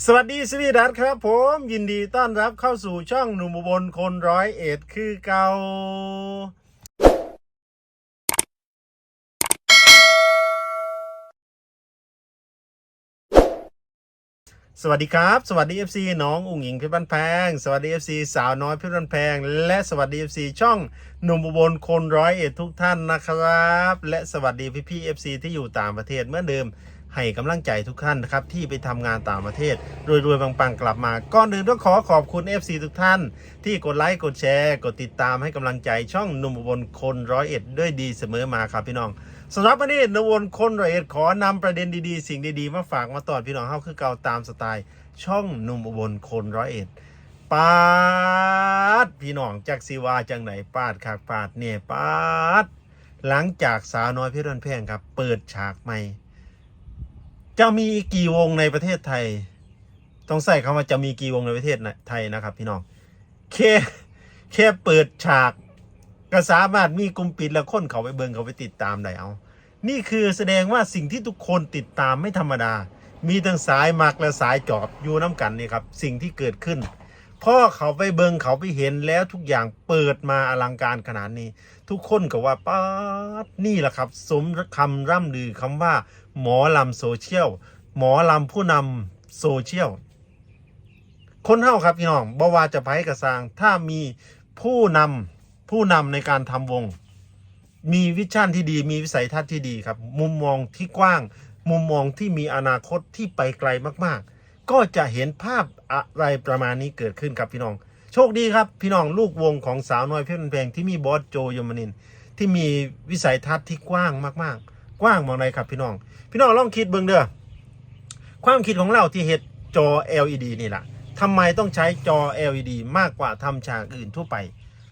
สวัสดีสวีดัสครับผมยินดีต้อนรับเข้าสู่ช่องหนุ่มอุบลคนร้อยเอ็ดคือเกาสวัสดีครับ สวัสดี FC น้องอุ๋งหญิงเพชรบ้านแพง สวัสดี FC สาวน้อยเพชรบ้านแพง และสวัสดี FC ช่องหนุ่มอุบลคนร้อยเอ็ดทุกท่านนะครับ และสวัสดีพี่ๆ FC ที่อยู่ต่างประเทศเมื่อเดิม ให้กำลังใจทุกท่านนะครับที่ไปทำงานต่างประเทศรวยๆปังๆกลับมาก่อนอื่นต้องขอขอบคุณ FC ทุกท่าน ที่กดไลค์กดแชร์ กดติดตามให้กำลังใจช่องหนุ่มอุบลคนร้อยเอ็ดด้วยดีเสมอมาครับพี่น้องสำหรับวันนี้นุ่มอุบลคนร้อยเอ็ดขอนำประเด็นดีๆ สิ่งดีๆ มาฝากมาตอดพี่น้องเข้าคือเก่าตามสไตล์ ช่องหนุ่มอุบลคนร้อยเอ็ดปาดพี่น้องจากซีวาจังไหนปาดขากปาดเนี่ยปาดหลังจากสาวน้อยเพชรบ้านแพงครับ เปิดฉากใหม่ จะมีกี่วงในประเทศไทย ต้องใส่คำว่าจะมีกี่วงในประเทศไทยนะครับพี่น้องแค่แค่เปิดฉากก็สามารถมีกลุ่มปิดและคนเขาไปเบิงเขาไปติดตามได้เอา นี่คือแสดงว่าสิ่งที่ทุกคนติดตามไม่ธรรมดา มีทั้งสายมักและสายจอบอยู่น้ำกันนี่ครับ สิ่งที่เกิดขึ้น พ่อเขาไปเบิงเขาไปเห็นแล้วทุกอย่างเปิดมาอลังการขนาดนี้ ทุกคนก็ว่าป้าดนี่แหละครับ สมคำร่ำลือคำว่า หมอลำโซเชียลหมอลำผู้นำโซเชียลคนเท่าครับพี่น้องบ่ว่าจะไปกระสร้างถ้ามีผู้นำผู้นำในการทำวง มีวิชั่นที่ดี มีวิสัยทัศน์ที่ดีครับ มุมมองที่กว้าง มุมมองที่มีอนาคตที่ไปไกลมากๆ ก็จะเห็นภาพอะไรประมาณนี้เกิดขึ้นครับพี่น้อง โชคดีครับพี่น้องลูกวงของสาวน้อยเพชรบ้านแพงที่มีบอสโจยมนิน ที่มีวิสัยทัศน์ที่กว้างมากๆ กว้างมองไหนครับพี่น้อง พี่น้องลองคิดเบิ่งเด้อความคิดของเราที่เฮ็ดจอ LED นี่แหละทำไมต้องใช้จอ LED มากกว่าทำฉากอื่นทั่วไป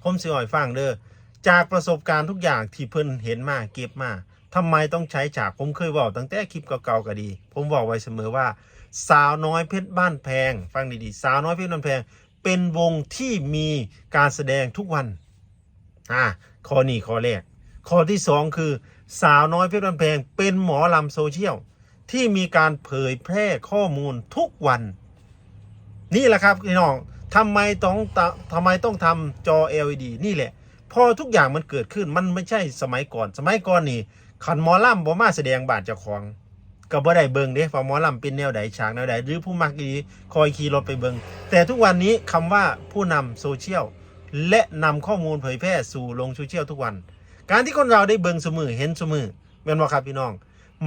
ผมสิอ่อยฟังเด้อจากประสบการณ์ทุกอย่างที่เพิ่นเห็นมาเก็บมาทำไมต้องใช้ฉากผมเคยบอกตั้งแต่คลิปเก่าๆก็ดี ผมบอกไว้เสมอว่า สาวน้อยเพชรบ้านแพง ฟังดีๆ สาวน้อยเพชรบ้านแพง เป็นวงที่มีการแสดงทุกวันอ่าข้อนี้ข้อแรกข้อที่สองคือสาวน้อยเพชรบ้านแพง เป็นหมอลำโซเชียลที่มีการเผยแพร่ข้อมูลทุกวัน นี่แหละครับพี่น้องทำไมต้องทำไมต้องทำจอ LED นี่แหละ พอทุกอย่างมันเกิดขึ้นมันไม่ใช่สมัยก่อน สมัยก่อนนี่ขันหมอลำบ่มาแสดงบาทเจ้าของ ก็บ่ได้เบิงเด้ว่าหมอลำเป็นแนวใดฉากแนวใดหรือผู้มักดีคอยขี่รถไปเบิงแต่ทุกวันนี้คำว่าผู้นำโซเชียลและนำข้อมูลเผยแพร่สู่ลงโซเชียลทุกวัน การที่คนเราได้เบิงสมือเห็นสมือเป็นว่ครับพี่น้อง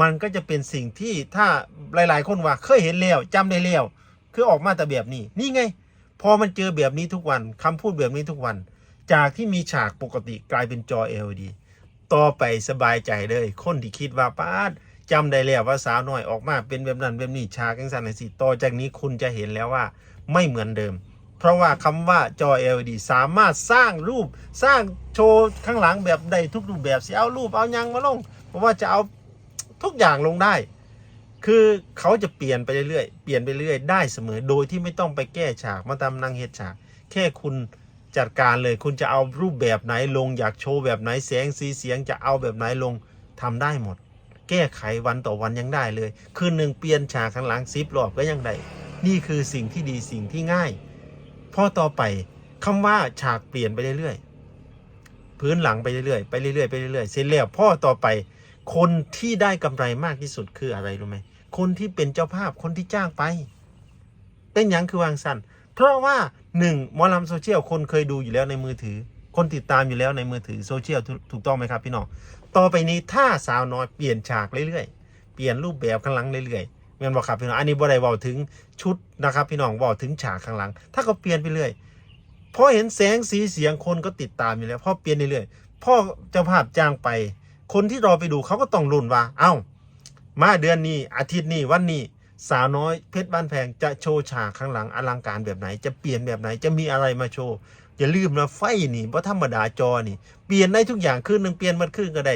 มันก็จะเป็นสิ่งที่ถ้าหลาย ๆ คนว่าเคยเห็นแล้วจำได้แล้วคือออกมาแต่แบบนี้นี่ไง พอมันเจอแบบนี้ทุกวันคำพูดแบบนี้ทุกวัน จากที่มีฉากปกติกลายเป็นจอ LED ต่อไปสบายใจเลย คนที่คิดว่าป้าด จำได้แล้วว่าสาวน้อยออกมาเป็นแบบนั้นแบบนี้ฉากกังสันสิต่อจากนี้คุณจะเห็นแล้วว่าไม่เหมือนเดิม เพราะว่าคำว่าจอ LED สามารถสร้างรูปสร้างโชว์ข้างหลังแบบใดทุกรูปแบบสิเอารูปเอายังมาลงเพราะว่าจะเอาทุกอย่างลงได้ คือเขาจะเปลี่ยนไปเรื่อยๆเปลี่ยนไปเรื่อยได้เสมอโดยที่ไม่ต้องไปแก้ฉากมาทำนางเฮ็ดฉาก แค่คุณจัดการเลยคุณจะเอารูปแบบไหนลงอยากโชว์แบบไหนแสงสีเสียงจะเอาแบบไหนลงทำได้หมด ก้ไขวันต่อวันยังได้เลย คืนหนึ่งเปลี่ยนฉากข้างหลังซิปรอบก็ยังได้ นี่คือสิ่งที่ดีสิ่งที่ง่ายพอต่อไปคำว่าฉากเปลี่ยนไปเรื่อยๆพื้นหลังไปเรื่อยๆไปเรื่อยๆไปเรื่อยๆเสร็จแล้วพ่อต่อไป คนที่ได้กำไรมากที่สุดคืออะไรรู้ไหมคนที่เป็นเจ้าภาพคนที่จ้างไปเป็นยังคือวางสั้นเพราะว่าหนึ่งมอลำโซเชียลคนเคยดูอยู่แล้วในมือถือ คนติดตามอยู่แล้วในมือถือโซเชียลถูถูกต้องไหมครับพี่น้อง ต่อไปนี้ถ้าสาวน้อยเปลี่ยนฉากเรื่อยๆ เปลี่ยนรูปแบบข้างหลังเรื่อยๆเงินบอกครับพี่น้อง อันนี้บ่ได้บอกถึงชุดนะครับ พี่น้องบอกถึงฉากข้างหลัง ถ้าเขาเปลี่ยนไปเรื่อยพอเห็นแสงสีเสียงคนก็ติดตามอยู่แล้วพอเปลี่ยนเรื่อยๆพ่อเจ้าภาพจ้างไป คนที่รอไปดูเขาก็ต้องลุ้นว่า เอ้า มาเดือนนี้อาทิตย์นี้วันนี้สาวน้อยเพชรบ้านแพงจะโชว์ฉากข้างหลังอลังการแบบไหน จะเปลี่ยนแบบไหนจะมีอะไรมาโชว์ อย่าลืมนะไฟนี่เพราะธรรมดาจอนี่ เปลี่ยนได้ทุกอย่างขึ้นหนึ่งเปลี่ยนมันขึ้นก็ได้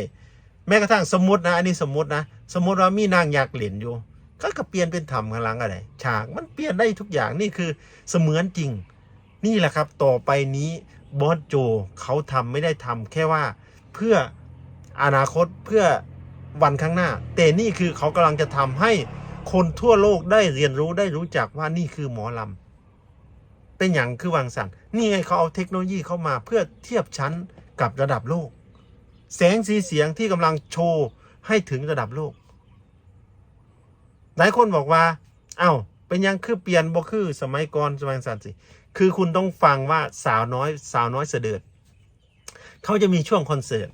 แม้กระทั่งสมมตินะ อันนี้สมมตินะ สมมติว่ามีนางอยากเหรียญอยู่ก็ก็เปลี่ยนเป็นธรรมข้างหลังอะไรฉากมันเปลี่ยนได้ทุกอย่างนี่คือเสมือนจริง นี่แหละครับ ต่อไปนี้บอสโจเขาทำไม่ได้ทำแค่ว่าเพื่ออนาคตเพื่อวันข้างหน้า แต่นี่คือเขากำลังจะทำให้คนทั่วโลกได้เรียนรู้ได้รู้จักว่านี่คือหมอลำ เป็นอย่างคือวางสันนี่ไงเขาเอาเทคโนโลยีเข้ามาเพื่อเทียบชั้นกับระดับโลก แสงสีเสียงที่กำลังโชว์ให้ถึงระดับโลก หลายคนบอกว่า เอ้า เป็นยังคือเปลี่ยนบ่คือสมัยก่อนสมัยสันสิ คือคุณต้องฟังว่าสาวน้อย สาวน้อยเสด็จเขาจะมีช่วงคอนเสิร์ต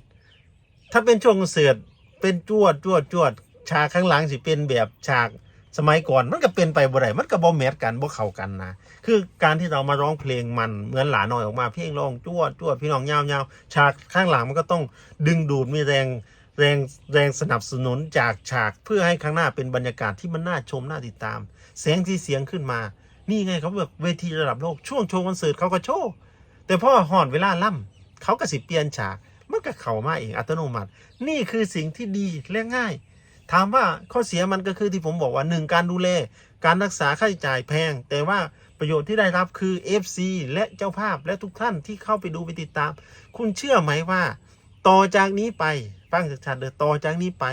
ถ้าเป็นช่วงคอนเสิร์ตเป็นจวดจวดจวดฉากข้างหลังสิเป็นแบบฉาก สมัยก่อนมันก็เป็นไปบ่ได้มันก็บ่แมทกันบ่เข้ากันนะคือการที่เรามาร้องเพลงมันเหมือนหลาน้อยออกมาเพลงร้องจวดจวดพี่น้องยาวๆฉากข้างหลังมันก็ต้องดึงดูดมีแรงแรงแรงสนับสนุนจากฉากเพื่อให้ข้างหน้าเป็นบรรยากาศที่มันน่าชมน่าติดตามแสงที่เสียงขึ้นมา นี่ไงเขาแบบเวทีระดับโลกช่วงโชว์คอนเสิร์ตเขาก็โชว์แต่พอหอนเวลาล่ำเขาก็สิเปลี่ยนฉากมันก็เข้ามาเองอัตโนมัติ นี่คือสิ่งที่ดีและง่าย ถามว่าข้อเสียมันก็คือที่ผมบอกว่าหนึ่งการดูแลการรักษาค่าใช้จ่ายแพง แต่ว่าประโยชน์ที่ได้รับคือ FC และเจ้าภาพและทุกท่านที่เข้าไปดูไปติดตาม คุณเชื่อไหมว่า ต่อจากนี้ไปฟังจากชัดเลยต่อจากนี้ไป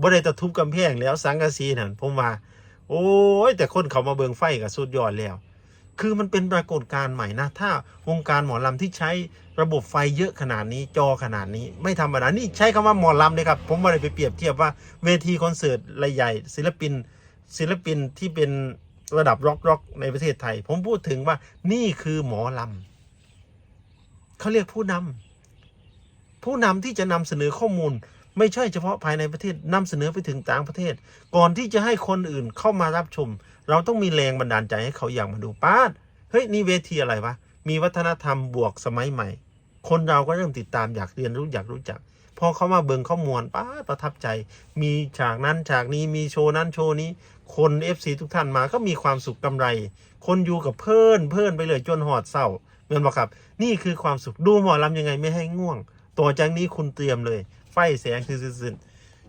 บ่ได้ตะทุบกำแพงแล้วสังกะสีนั่นผมว่า โอ้ยแต่คนเขามาเบิงไฟกับสุดยอดแล้ว คือมันเป็นปรากฏการณ์ใหม่นะ ถ้าวงการหมอลำที่ใช้ระบบไฟเยอะขนาดนี้จอขนาดนี้ ไม่ธรรมดานี่ใช้คำว่าหมอลำเลยครับ ผมไม่ได้ไปเปรียบเทียบว่าเวทีคอนเสิร์ตรายใหญ่ ศิลปิน ศิลปินที่เป็นระดับร็อกร็อกในประเทศไทย ผมพูดถึงว่านี่คือหมอลำเขาเรียกผู้นำผู้นำที่จะนำเสนอข้อมูลไม่ใช่เฉพาะภายในประเทศนำเสนอไปถึงต่างประเทศ ก่อนที่จะให้คนอื่นเข้ามารับชม เราต้องมีแรงบันดาลใจให้เขาอยากมาดูป้าดเฮ้ยนี่เวทีอะไรวะมีวัฒนธรรมบวกสมัยใหม่ คนเราก็เริ่มติดตามอยากเรียนรู้อยากรู้จักพอเขามาเบิงข้อมูลป้าประทับใจ มีฉากนั้นฉากนี้มีโชว์นั้นโชว์นี้ คน FC ทุกท่านมาก็มีความสุขกำไร คนอยู่กับเพื่อนเพื่อนไปเลยจนหอดเศร้าเงินบอกครับ นี่คือความสุขดูหมอลำยังไงไม่ให้ง่วง ต่อจากนี้คุณเตรียมเลย ไฟแสงคือสิ้น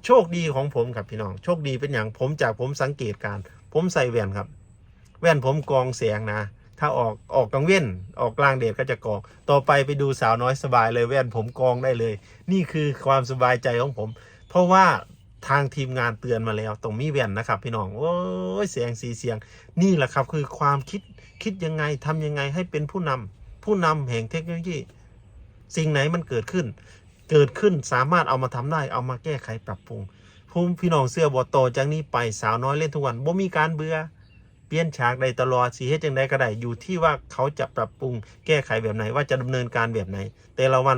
โชคดีของผมครับพี่น้อง โชคดีเป็นอย่างผมจากผมสังเกตการ ผมใส่แว่นครับ แว่นผมกองแสงนะ ถ้าออกออกกลางเว้นออกกลางเดชก็จะกอง ต่อไปไปดูสาวน้อยสบายเลยแว่นผมกองได้เลย นี่คือความสบายใจของผม เพราะว่าทางทีมงานเตือนมาแล้วต้องมีแว่นนะครับ พี่น้องโอ้ยเสียงสีเสียง นี่แหละครับคือความคิดคิดยังไงทำยังไงให้เป็นผู้นำผู้นำแห่งเทคโนโลยี สิ่งไหนมันเกิดขึ้น เกิดขึ้นสามารถเอามาทำได้เอามาแก้ไขปรับปรุง ภูมิพี่น้องเสื้อบอโตจากนี้ไปสาวน้อยเล่นทุกวันบ่มีการเบื่อเปลี่ยนฉากใดตลอดสีเฮ็ดจังใดก็ได้อยู่ที่ว่าเขาจะปรับปรุงแก้ไขแบบไหนว่าจะดำเนินการแบบไหน แต่ละวัน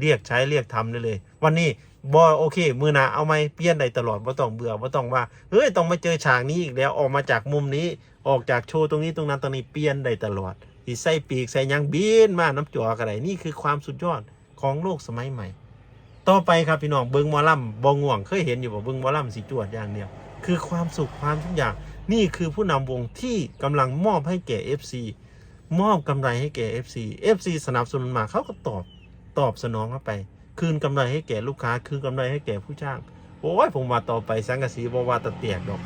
เรียกใช้เรียกทำได้เลย วันนี้บอโอเค มือหนาเอาไหมเปลี่ยนได้ตลอดว่ต้องเบื่อว่ต้องว่าเฮ้ยต้องมาเจอฉากนี้อีกแล้วออกมาจากมุมนี้ออกจากโชว์ตรงนี้ตรงนั้นตรงนี้เปลี่ยนได้ตลอดที่ใส่ปีกใส่ยังบินมาน้ำจ่อกระไรนี่คือความสุดยอดของโลกสมัยใหม่ ต่อไปครับพี่น้องเบิงมอลำบองง่วง เคยเห็นอยู่บ่เบิงมอลำสีจวดอย่างเดียวคือความสุขความทุกอย่างนี่คือผู้นำวงที่กำลังมอบให้แก่ FC มอบกำไรให้แก่ FC FC สนับสนุนมาเขาก็ตอบตอบสนองเข้าไป คืนกำไรให้แก่ลูกค้า คืนกำไรให้แก่ผู้จ้างโอ้ยผมว่าต่อไปสังกะสีบว่าตะเตียกดอก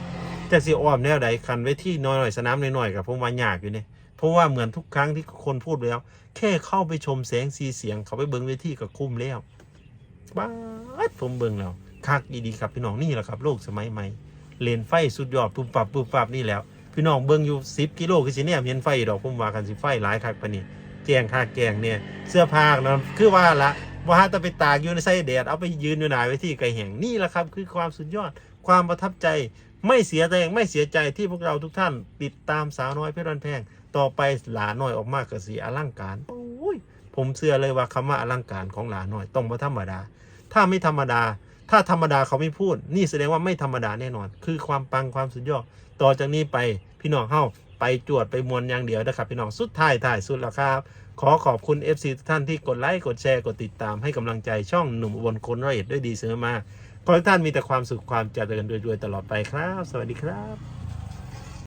แต่สิอ้อมแนวใดคันไว้ที่น้อยๆสนามน้อยๆกับผมว่ายากอยู่เนี่ยเพราะว่าเหมือนทุกครั้งที่คนพูดแล้ว แค่เข้าไปชมแสงสีเสียงเขาไปเบิ้งเวทีก็คุ้มแล้ว บ้าดผมเบิ่งแล้วคักดีๆครับพี่น้องนี่แหละครับโลกสมัยใหม่เลนไฟสุดยอดปุ๊บปับปุ๊บปับนี่แล้ว พี่น้องเบิ่งอยู่สิบกิโลคือสิเนี่ยเห็นไฟดอกผมว่ากันสิไฟหลายคักปะนี่แจงค่าแกงเนี่ยเสื้อผ้านะคือว่าละว่าถ้าไปตากอยู่ในไส้แดดเอาไปยืนอยู่หนาเวทีไกลแห่งนี่แหละครับ คือความสุดยอดความประทับใจไม่เสียแรงไม่เสียใจที่พวกเราทุกท่านติดตามสาวน้อยเพชรบันแพง ต่อไปหลาน้อยออกมากกสีอลังการโอ้ย ผมเชื่อเลยว่าคำว่าอลังการของหลาน้อยต้องมาธรรมดา ถ้าไม่ธรรมดา ถ้าธรรมดาเขาไม่พูด นี่แสดงว่าไม่ธรรมดาแน่นอน คือความปังความสุดยอดต่อจากนี้ไปพี่น้องเฮ้าไปจวดไปมวนอย่างเดียวนะครับ พี่น้องสุดท้ายท้ายสุดแล้วครับ ขอขอบคุณ FC ทุกท่านที่กดไลค์กดแชร์กดติดตามให้กำลังใจช่องหนุ่มอุบลคนร้อยเอ็ดด้วยดีเสมอมาขอให้ท่านมีแต่ความสุขความเจริญรวยๆตลอดไปครับ สวัสดีครับ